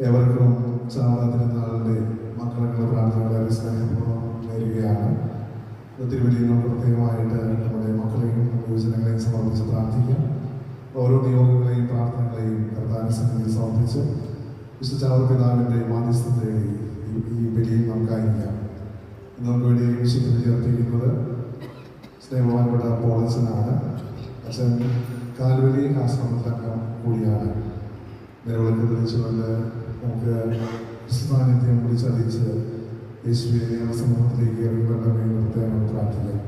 ഏവർക്കും ചാവറ തിരുനാളിന്റെ മക്കളുടെ പ്രാർത്ഥനകളെ സ്നേഹപൂർവം നേരുകയാണ്. തിരുവല്ലിനും പ്രത്യേകമായിട്ട് നമ്മുടെ മക്കളെയും യുവജനങ്ങളെയും സമർപ്പിച്ച് പ്രാർത്ഥിക്കാം. ഓരോ നിയോഗങ്ങളെയും പ്രാർത്ഥനകളെയും പ്രധാന സന്നിധിയിൽ സമർപ്പിച്ച് വിശുദ്ധ ചാവറ പിതാവിന്റെ മാധ്യസ്ഥം തേടി ഈ- ബലിയിൽ നമുക്കായിരിക്കാം നമുക്ക് വേണ്ടി വിശുദ്ധ ബലി അർപ്പിക്കുന്നത് സ്നേഹവാൻപ്പെട്ട പോളച്ചനാണ്. അച്ഛൻ കാൽവലി ആശ്രമത്തിലൊക്കെ കൂടിയാണ്. നിലവിളക്ക് തെളിച്ചുകൊണ്ട് നമുക്ക് സാന്നിധ്യം വിളിച്ചറിയിച്ച് യേശുവിനെ സമൂഹത്തിലേക്ക് ഇറങ്ങി വരണമേ എന്ന് പ്രത്യേകം പ്രാർത്ഥിക്കാം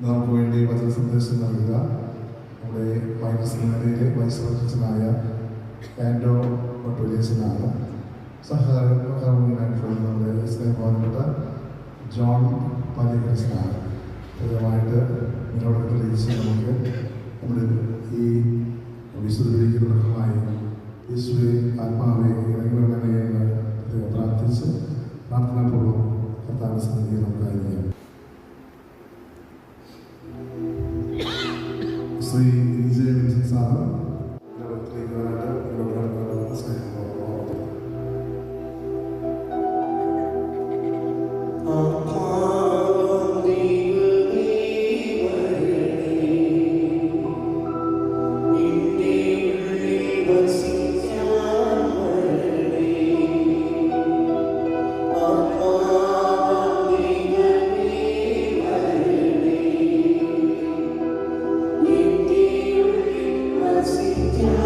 നമുക്ക് വേണ്ടി വചന സന്ദേശം നൽകുക. നമ്മുടെ മൈനസ് നിലയിലെ വൈസ് പ്രസിഡന്റായ ആൻഡോ പട്ടോലിയച്ചനാണ് സഹകാരണമായിട്ടുള്ള നമ്മുടെ സ്നേഹപ്പെട്ട ജോൺ പാലിയക്കച്ചനാണ് പ്രധാനമായിട്ട് നിങ്ങളോട് തെളിയിച്ച് നമുക്ക് നമ്മുടെ ഈ വിശുദ്ധീകരിക്കുന്നതിനുമായി യേശുവെ ആത്മാവെ ഇറങ്ങിവരണമേ എന്ന് ദൈവം പ്രാർത്ഥിച്ച് പ്രാർത്ഥനാപൂർവ്വം കർത്താവിൻ്റെ സന്നിധിയിൽ നമുക്കായിരിക്കാം ശ്രീ വിജയ വിജയ സാറ് Espírito.